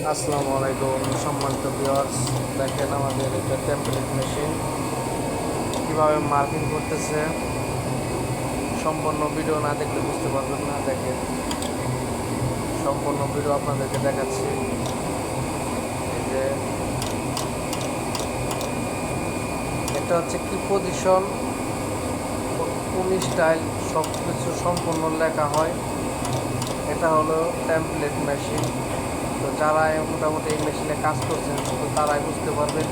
আসসালামু আলাইকুম, সম্মানিত ভিউয়ার্স দেখেন আমাদের এটা টেম্পলেট মেশিন কীভাবে মার্কিং করতেছে, সম্পূর্ণ ভিডিও না দেখলে বুঝতে পারবেন না। দেখেন, সম্পূর্ণ ভিডিও আপনাদেরকে দেখাচ্ছি। এই যে, এটা হচ্ছে কি পজিশন কোন স্টাইল সব কিছু সম্পূর্ণ লেখা হয়, এটা হলো টেমপ্লেট মেশিন তো যারা মোটামুটি এই মেশিনে কাজ করছেন, তো তারাই বুঝতে পারবেন।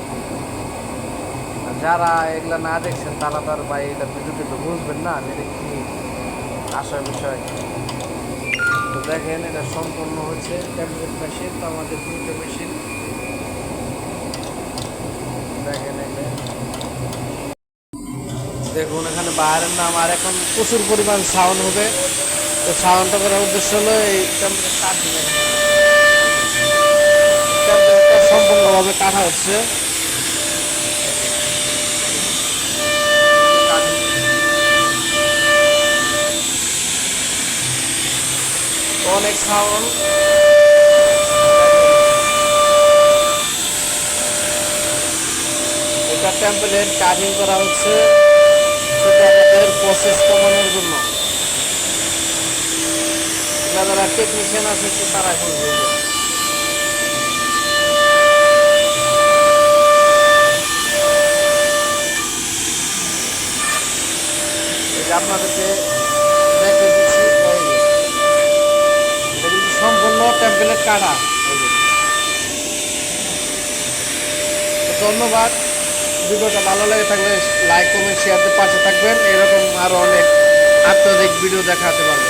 যারা এগুলো না দেখছেন, তারা তার ভাই এটা ভিডিওতে তো বুঝবেন না এটা কি আসার বিষয়। তো দেখেন, এটা সম্পূর্ণ হচ্ছে ট্যাবলেট মেশিন তো আমাদের দুটো মেশিন দেখেন দেখুন, এখানে বাইরের নাম, আর এখন প্রচুর পরিমাণ সাউন্ড হবে। তো সাউন্ডটা করার উদ্দেশ্য হলো এই ট্যাবলেট কাঠ সম্পূর্ণভাবে কাটা হচ্ছে। অনেক সাউন্ড এটা টেম্পলেট কাটিং করা হচ্ছে। সেটা আমাদের প্রসেস কমানোর জন্য। যারা টেকনিশিয়ান আছে তারা করবে যে আপনাদেরকে দেখে দিচ্ছি সম্পূর্ণ ট্যাম্পলেট কাটা। ধন্যবাদ। ভিডিওটা ভালো লেগে থাকলে লাইক কমেন্ট শেয়ারতে পাশে থাকবেন। এরকম আরও অনেক আত্মধিক ভিডিও দেখাতে পারব।